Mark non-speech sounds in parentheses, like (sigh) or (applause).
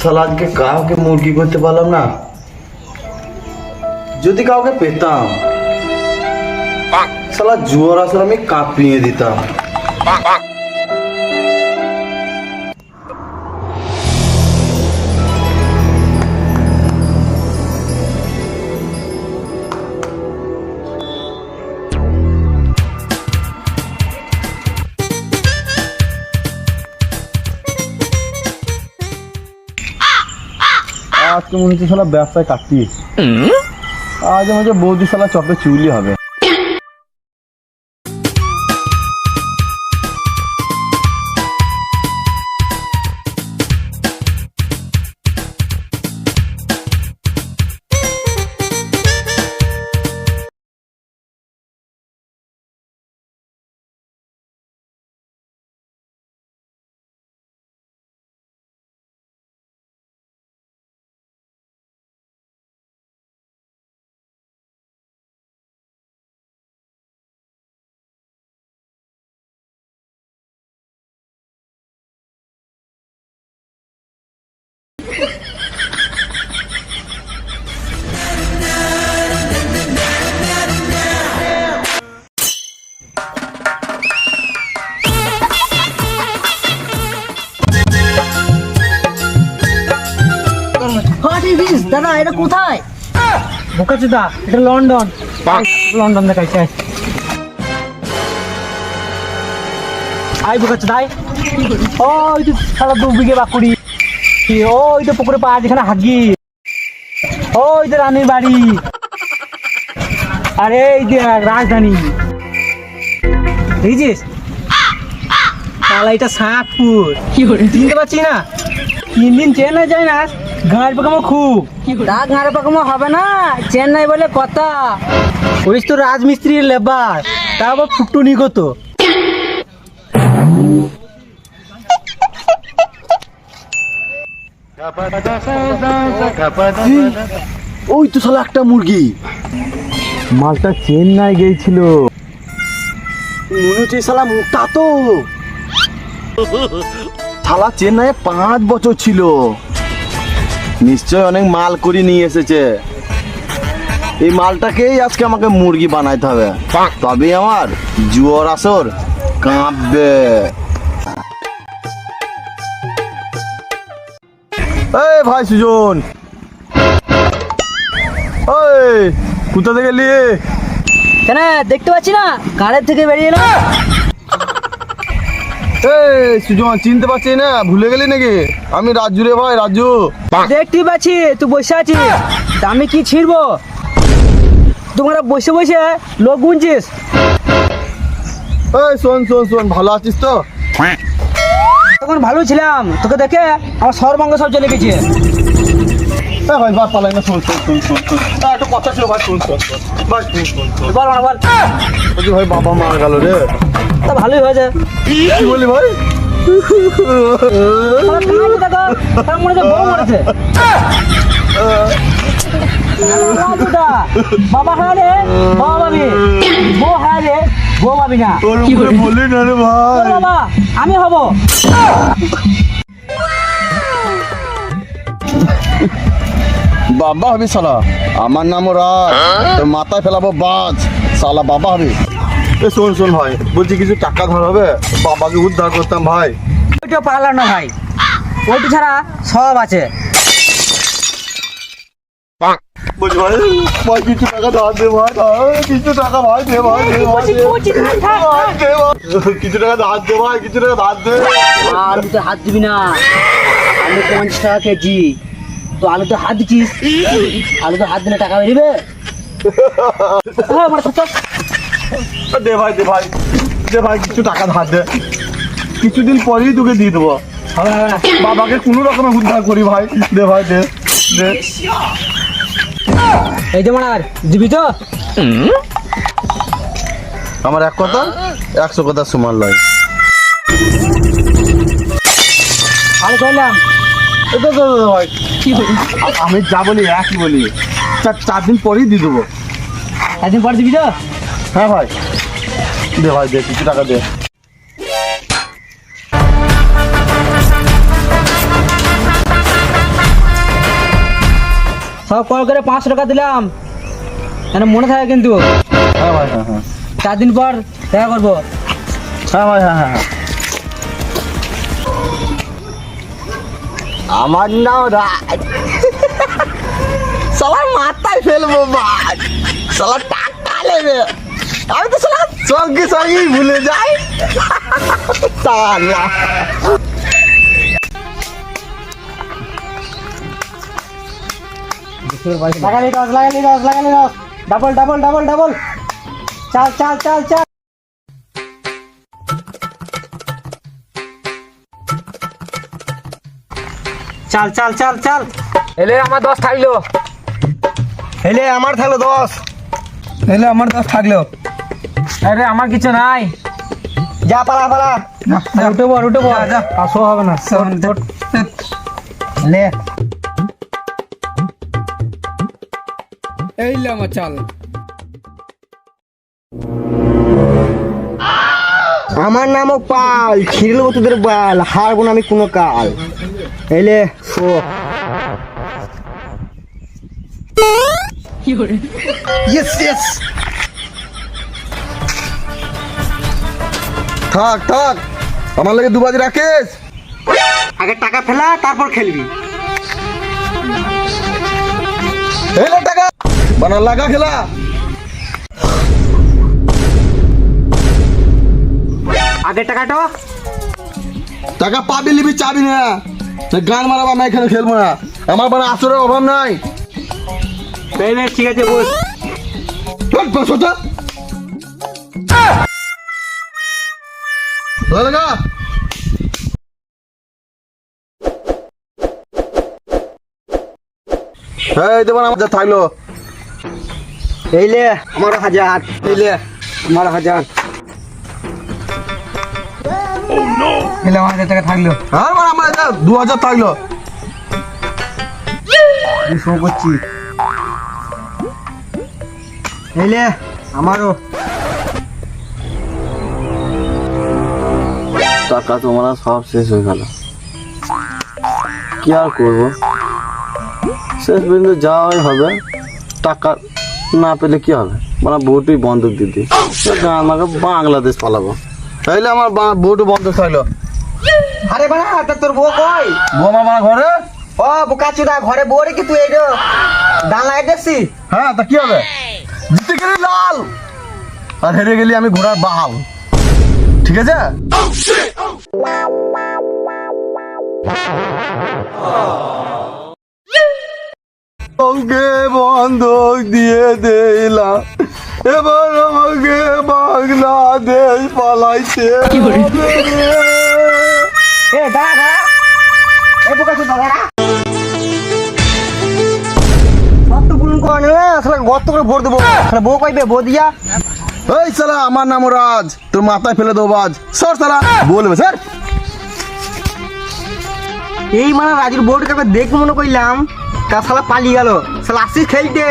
শালা আজকে কাউকে মুরগি করতে পারলাম না। যদি কাউকে পেতাম সালাদ জুয়ার আসলে আমি কাঁপিয়ে দিতাম। আজকে মনে হচ্ছে শালা ব্যবসায় কাটিয়েছি আজ আমাকে বৌদি শালা চপে চুলি হবে। দাদা এটা কোথায়? বোকাচুদা এটা লন্ডন। লন্ডন দেখাইছে আই বোকাচুদা তো সারা দু বিঘে বাকুড়ি ওই তো পুকুরে পা যেখানে হাগি। ওই তো রানীর বাড়ি। আরে এই যে রাজধানী। দেখেছিস? তাহলে এটা শাকপুর চিনতে পারছি না। তিন দিন চেন্নাই যায় না। গাঁয়ের পোকামো খুব। তা ঘাড়ে পাকামো হবে না। চেন্নাই বলে কথা। ওই তো রাজমিস্ত্রির লেবার। তারপর ফুটুনি কত। (laughs) ওই তো শালা একটা মুরগি। মালটা চেন্নাই গিয়েছিল। মনে হচ্ছে শালা মোটা তো। শালা চেন্নাইয়ে পাঁচ বছর ছিল। নিশ্চয় অনেক মাল করে নিয়ে এসেছে। এই মালটাকেই আজকে আমাকে মুরগি বানাইতে হবে। তবে আমার জুয়ার আসর কাঁপবে। এই ভাই সুজন। ওই কোথা থেকে গেলি কেন দেখতে পাচ্ছি না কারের থেকে বেরিয়ে না এই সুজন চিনতে পারছি না ভুলে গেলি নাকি? আমি রাজু রে ভাই রাজু দেখতে পাচ্ছি তুই বসে আছিস। তা আমি কি ছিড়বো? তোমরা বসে বসে লোক গুনছিস। এই শোন শোন শোন ভালো আছিস তো? তখন ভালো ছিলাম। তোকে দেখে আমার সর্বাঙ্গ সব চলে গেছে। ভাই বাদ পালাই না শোন শোন শোন শোন শোন। আহ, কথা ছিল ভাই শোন শোন শোন। ভাই শোন শোন শোন। বল বল বলছি ভাই বাবা মারা গেল রে। তা ভালোই হয়েছে। কি বলি ভাই? বাবা হারে বাবা বউ হারে বউ পাবি না। বলি না রে ভাই। বাবা আমি হব। বাবা হবি শালা। আমার নাম রাজ। তোর মাথায় ফেলাবো বাজ। সালা বাবা হবি। এ শোন শোন ভাই বলছি কিছু টাকা ধার হবে? বাবাকে উদ্ধার করতাম ভাই। ওইটা পারলাম না ভাই ওইটা ছাড়া সব আছে। বলছি ভাই ভাই কিছু টাকা ধার দে ভাই কিছু টাকা ভাই দে ভাই দে ভাই দে। ভাই, কিছু টাকা ধার দে ভাই কিছু টাকা ধার দে। আলুতে হাত দিবি না। আলু পঞ্চাশ টাকা কেজি। তো আলুতে হাত দিচ্ছিস আলুতে হাত দিলে টাকা বেরিবে? হ্যাঁ, মানে দে ভাই দে ভাই দে ভাই কিছু টাকা ধার দে। কিছুদিন পরেই তোকে দিয়ে দেবো। বাবাকে কোনো রকমের উদ্ধার করি ভাই। দে ভাই দে দে। এই যে মানার দিবি তো? আমার এক কথা একশো কথা সমান লয়। ভালো করলাম এ দে, দে, দে, ভাই। আমি যা বলি একই বলি। চার চার দিন পরেই দিয়ে দেবো। একদিন পর দিবি তো? হ্যাঁ ভাই। দে ভাই দে কিছু টাকা দে। সব কল করে পাঁচশো টাকা দিলাম। যেন মনে থাকে কিন্তু। হ্যাঁ ভাই হ্যাঁ হ্যাঁ। চার দিন পর দেখা করব। হ্যাঁ ভাই হ্যাঁ হ্যাঁ। আমার নাম রাজ সবার মাথায় ফেলব ভাই। সালা টাকা নেবে। আমি তো সালা সঙ্গে সঙ্গেই ভুলে যাই। সালা লাগালি দশ লাগালি দশ লাগালি দশ ডাবল ডাবল ডাবল ডাবল চাল চাল চাল চাল। চাল চাল চাল চাল। এলে আমার দশ থাকল। এলে আমার থাকল দশ। এলে আমার দশ থাকল। আরে আমার কিছু নাই। যা পালা পালা। উঠে পর উঠে পর আসো হবে না। লে এই আমার চাল। আমার নামও পাল ছিড়ল তোদের বাল হারবো না আমি কোনো কাল। এলে শো। ইয়েস ইয়েস থাক থাক। আমার লাগে দুবাজি রাখিস। আগে টাকা ফেলা তারপর খেলবি। বানা লাগা খেলা। আগে টাকাটা? টাকা পাবি লিবি চাবি না। গান মারাবো আমি এখানে খেলব না। আমার বানা আসরের অভাব নাই। ঠিক আছে বস। লাগা এই দেবো আমার যা থাকল। এইলে আমার হাজার এইলে আমার হাজার এলে আমার হাজার টাকা থাকল। আর মানে আমার দু হাজার থাকল। শো করছি। এইলে আমারও। টাকা তোমার সব শেষ হয়ে গেল। কি আর করব? শেষ পর্যন্ত যাওয়াই হবে। টাকা না পেলে কি হবে? মানে বউটুই বন্ধক দিদি। আমাকে বাংলাদেশ পালাবো। তাইলে আমার বউটু বন্ধক থাকল। আরে বাড়া তা তোর বউ কই? বউ বানা ঘরে? ও বোকা চুদা ঘরে বউ রেখে তুই এই ডান লাগাই দেখছি। হ্যাঁ তা কি হবে? জিতে গেলি লাল। আর হেরে গেলি আমি ঘোড়ার বাহাল ঠিক আছে? ওকে বন্ধক দিয়ে দিলাম এবার আমাকে বাংলাদেশ পালাইছে এ এ তো গর্ত করে ভোট দেবো। বউ কইবে বউ দিয়া। এই সালা আমার নাম রাজ। তোর মাথায় ফেলে দেবো বাজ সর সালা বলবে স্যার এই মানে রাজুর বউটাকে দেখ মনে করলাম। তা শালা পালিয়ে গেল। শালা আসিস খেলতে।